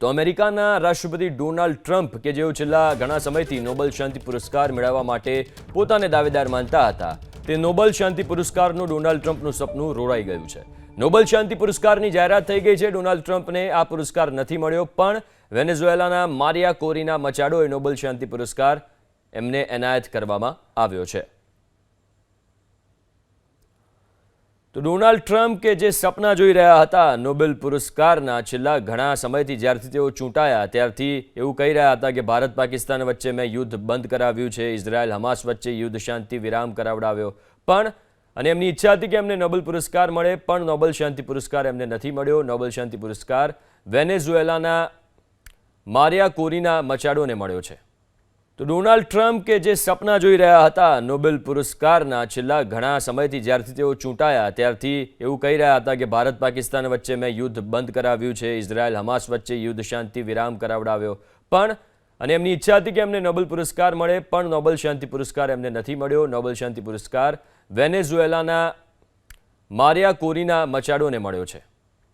તો અમેરિકાના રાષ્ટ્રપતિ ડોનાલ્ડ ટ્રમ્પ, કે જેઓ છેલ્લા ઘણા સમયથી નોબેલ શાંતિ પુરસ્કાર મેળવવા માટે પોતાને દાવેદાર માનતા હતા, તે નોબેલ શાંતિ પુરસ્કારનું ડોનાલ્ડ ટ્રમ્પનું સપનું રોડાઈ ગયું છે. નોબેલ શાંતિ પુરસ્કારની જાહેરાત થઈ ગઈ છે, ડોનાલ્ડ ટ્રમ્પને આ પુરસ્કાર નથી મળ્યો, પણ વેનેઝુએલાના મારિયા કોરીના મચાડોએ નોબેલ શાંતિ પુરસ્કાર એમને એનાયત કરવામાં આવ્યો છે. તો ડોનાલ્ડ ટ્રમ્પ કે જે સપના જોઈ રહ્યા હતા નોબેલ પુરસ્કારના છેલ્લા ઘણા સમયથી જ્યારથી તેઓ ચૂંટાયા ત્યારથી એવું કહી રહ્યા હતા કે ભારત પાકિસ્તાન વચ્ચે મેં યુદ્ધ બંધ કરાવ્યું છે, ઇઝરાયલ, હમાસ વચ્ચે યુદ્ધ શાંતિ વિરામ કરાવડાવ્યો. પણ, અને એમની ઈચ્છા હતી કે એમને નોબેલ પુરસ્કાર મળે, પણ નોબેલ શાંતિ પુરસ્કાર એમને નથી મળ્યો. નોબેલ શાંતિ પુરસ્કાર વેનેઝુએલાના મારિયા કોરીના મચાડોને મળ્યો છે. તો ડોનાલ્ડ ટ્રમ્પ કે જે સપના જોઈ રહ્યા હતા નોબેલ પુરસ્કારના છેલ્લા ઘણા સમયથી જ્યારથી તેઓ ચૂંટાયા, ત્યારથી એવું કહી રહ્યા હતા કે ભારત પાકિસ્તાન વચ્ચે મેં યુદ્ધ બંધ કરાવ્યું છે, ઇઝરાયલ હમાસ વચ્ચે યુદ્ધ શાંતિ વિરામ કરાવડાવ્યો. પણ, અને એમની ઈચ્છા હતી કે એમને નોબેલ પુરસ્કાર મળે, પણ નોબેલ શાંતિ પુરસ્કાર એમને નથી મળ્યો. નોબેલ શાંતિ પુરસ્કાર વેનેઝુએલાના મારિયા કોરીના મચાડોને મળ્યો છે.